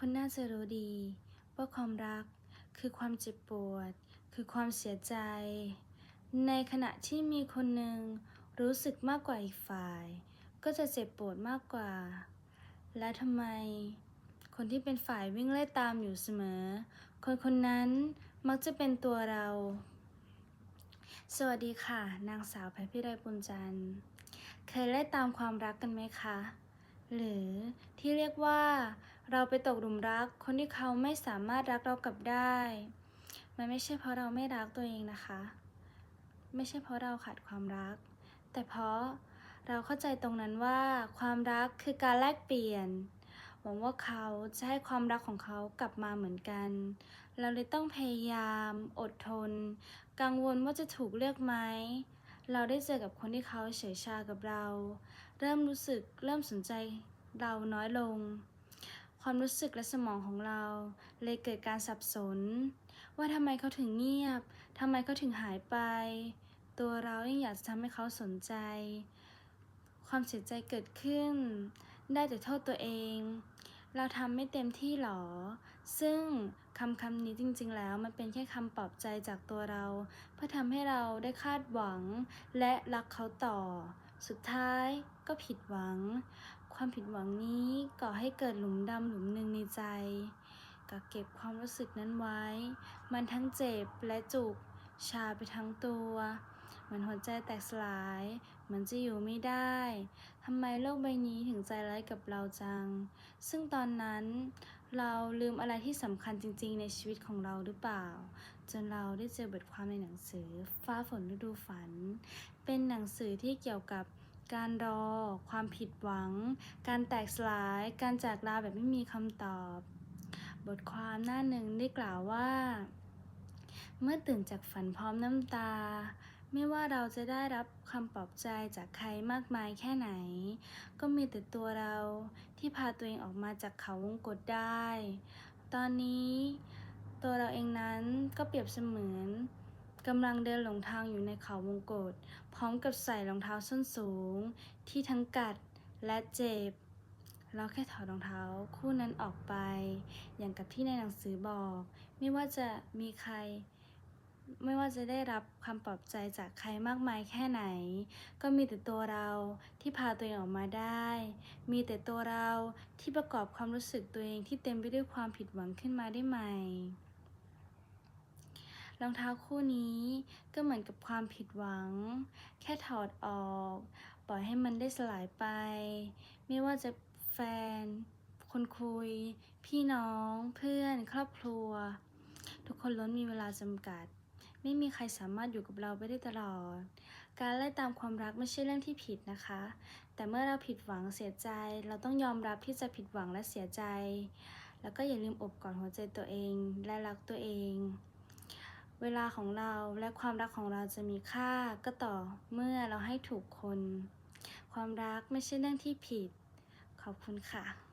คุณน่าจะรู้ดี ว่าความรักคือความเจ็บปวด คือความเสียใจ ในขณะที่มีคนหนึ่งรู้สึกมากกว่าอีกฝ่าย ก็จะเจ็บปวดมากกว่า และทำไม คนที่เป็นฝ่ายวิ่งไล่ตามอยู่เสมอ คนคนนั้นมักจะเป็นตัวเรา สวัสดีค่ะ นางสาวแพรพิไดปุญจันทร์ เคยไล่ตามความรักกันไหมคะ หรือที่เรียกว่า เราไปตกหลุมรักคนที่เขาไม่สามารถรักเรากลับได้ มันไม่ใช่เพราะเราไม่รักตัวเองนะคะ ไม่ใช่เพราะเราขาดความรัก แต่เพราะเราเข้าใจตรงนั้นว่าความรักคือการแลกเปลี่ยน หวังว่าเขาจะให้ความรักของเขากลับมาเหมือนกัน เราเลยต้องพยายาม อดทน กังวลว่าจะถูกเลือกไหมเราได้เจอกับคนที่เขาเฉยชากับเรา เริ่มรู้สึกเริ่มสนใจเราน้อยลง ความรู้สึกและสมองของเรา เลยเกิดการสับสน ว่าทำไมเขาถึงเงียบทำไมเขาถึงหายไป ตัวเรายังอยากจะทำให้เขาสนใจ ความเสียใจเกิดขึ้น ได้แต่โทษตัวเอง เราทำไม่เต็มที่หรอ ซึ่งคำคำนี้จริงๆแล้วมันเป็นแค่คำปลอบใจจากตัวเรา เพื่อทำให้เราได้คาดหวังและรักเขาต่อ สุดท้ายก็ผิดหวัง ความผิดหวังนี้ก่อให้เกิดหลุมดำหลุมหนึ่งในใจ กักเก็บความรู้สึกนั้นไว้ มันทั้งเจ็บและจุก ชาไปทั้งตัวเหมือนหัวใจแตกสลายเหมือนจะอยู่ไม่ได้ทำไมโลกใบนี้ถึงใจร้ายกับเราจัง ซึ่งตอนนั้นเราลืมอะไรที่สำคัญจริง ๆ ในชีวิตของเราหรือเปล่า จนเราได้เจอบทความในหนังสือ ฟ้าฝนฤดูฝัน เป็นหนังสือที่เกี่ยวกับ การรอ ความผิดหวัง การแตกสลาย การจากลาแบบไม่มีคำตอบ บทความหน้าหนึ่งได้กล่าวว่า เมื่อตื่นจากฝันพร้อมน้ำตา ไม่ว่าเราจะได้รับคำปลอบใจจากใครมากมายแค่ไหน ก็มีแต่ตัวเราที่พาตัวเองออกมาจากเขาวงกตได้ ตอนนี้ ตัวเราเองนั้นก็เปรียบเสมือน กำลังเดินหลงทางอยู่ในเขาวงกตพร้อมกับใส่รองเท้าส้นสูง ที่ทั้งกัดและเจ็บ เราแค่ถอดรองเท้าคู่นั้นออกไป อย่างกับที่ในหนังสือบอก ไม่ว่าจะมีใคร ไม่ว่าจะได้รับคำปลอบใจจากใครมากมายแค่ไหน ก็มีแต่ตัวเราที่พาตัวเองออกมาได้ มีแต่ตัวเราที่ประกอบความรู้สึกตัวเองที่เต็มไปด้วยความผิดหวังขึ้นมาได้ใหม่ รองเท้าคู่นี้ก็เหมือนกับความผิดหวัง แค่ถอดออก ปล่อยให้มันได้สลายไป ไม่ว่าจะแฟน คนคุย พี่น้อง เพื่อน ครอบครัว ทุกคนล้วนมีเวลาจำกัด ไม่มีใครสามารถอยู่กับเราไปได้ตลอด การไล่ตามความรักไม่ใช่เรื่องที่ผิดนะคะ แต่เมื่อเราผิดหวังเสียใจ เราต้องยอมรับที่จะผิดหวังและเสียใจ แล้วก็อย่าลืมอบกอดหัวใจตัวเอง และรักตัวเอง เวลาของเราและความรักของเราจะมีค่าก็ต่อเมื่อเราให้ถูกคน ความรักไม่ใช่เรื่องที่ผิด ขอบคุณค่ะ